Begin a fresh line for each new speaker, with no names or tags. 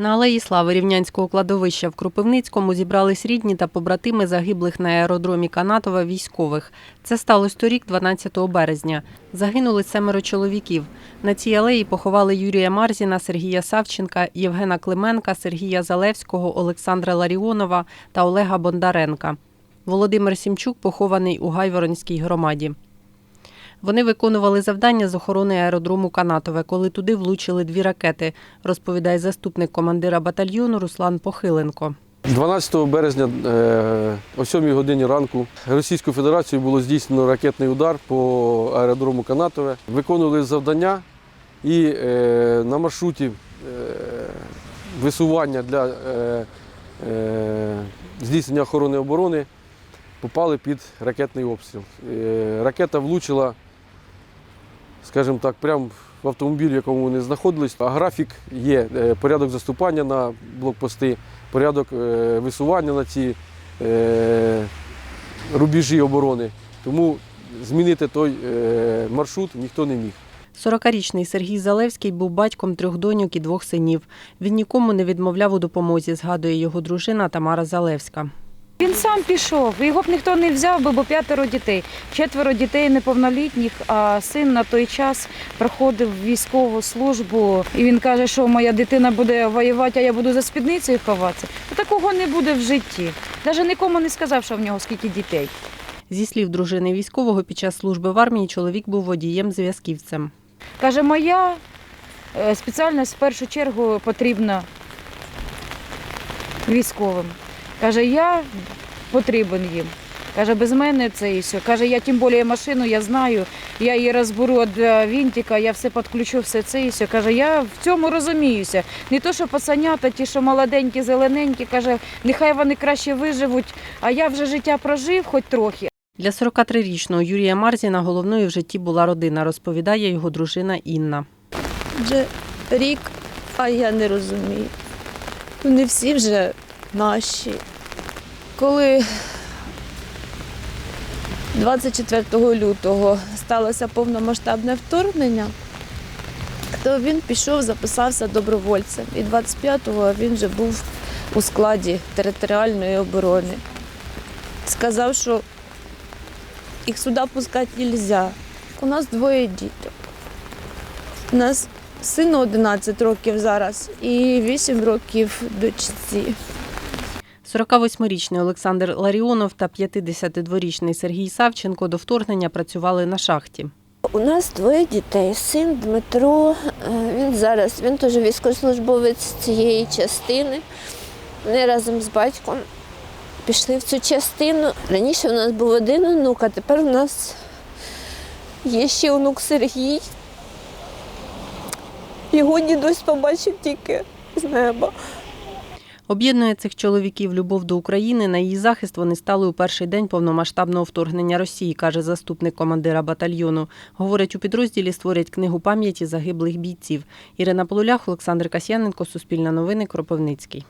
На алеї Слави Рівнянського кладовища в Кропивницькому зібрались рідні та побратими загиблих на аеродромі Канатова військових. Це сталося торік, 12 березня. Загинули семеро чоловіків. На цій алеї поховали Юрія Марзіна, Сергія Савченка, Євгена Клименка, Сергія Залевського, Олександра Ларіонова та Олега Бондаренка. Володимир Сімчук похований у Гайворонській громаді. Вони виконували завдання з охорони аеродрому Канатове, коли туди влучили дві ракети, розповідає заступник командира батальйону Руслан Похиленко.
12 березня е, о 7 годині ранку Російською Федерацією було здійснено ракетний удар по аеродрому Канатове. Виконували завдання і е, на маршруті е, висування для здійснення охорони оборони попали під ракетний обстріл. Ракета влучила, скажімо так, прямо в автомобіль, в якому вони знаходились. А графік є е, порядок заступання на блокпости, порядок е, висування на ці е, рубежі оборони. Тому змінити той маршрут ніхто не міг.
40-річний Сергій Залевський був батьком трьох доньок і двох синів. Він нікому не відмовляв у допомозі, згадує його дружина Тамара Залевська.
Він сам пішов, його б ніхто не взяв, би, бо п'ятеро дітей, четверо дітей неповнолітніх, а син на той час проходив військову службу. І він каже, що моя дитина буде воювати, а я буду за спідницею ховатися. Такого не буде в житті. Навіть нікому не сказав, що в нього скільки дітей.
Зі слів дружини військового, під час служби в армії чоловік був водієм-зв'язківцем.
Каже, моя е, спеціальність в першу чергу потрібна військовим. Каже, я потрібен їм. Каже, без мене це і все. Каже, я тим більше машину, я знаю, я її розберу від е, вінтика, я все підключу, все це і все. Каже, я в цьому розуміюся. Не то, що пацанята, ті, що молоденькі, зелененькі, каже, нехай вони краще виживуть, а я вже життя прожив хоч трохи.
Для 43-річного Юрія Марзіна головною в житті була родина, розповідає його дружина Інна.
Вже рік, а я не розумію. Ну, не всі вже наші. Коли 24 лютого сталося повномасштабне вторгнення, то він пішов, записався добровольцем. І 25-го він вже був у складі територіальної оборони. Сказав, що їх сюди пускати не можна. У нас двоє діток. У нас сину 11 років зараз і 8 років дочці.
48-річний Олександр Ларіонов та 52-річний Сергій Савченко до вторгнення працювали на шахті.
У нас двоє дітей. Син Дмитро, е, він зараз він теж військовослужбовець цієї частини. Вони разом з батьком пішли в цю частину. Раніше у нас був один онук, а тепер у нас є ще онук Сергій. Його дідусь побачив тільки з неба.
Об'єднує цих чоловіків любов до України. На її захист вони стали у перший день повномасштабного вторгнення Росії, каже заступник командира батальйону. Говорить, у підрозділі створять книгу пам'яті загиблих бійців. Ірина Полулях, Олександр Касьяненко, Суспільне новини, Кропивницький.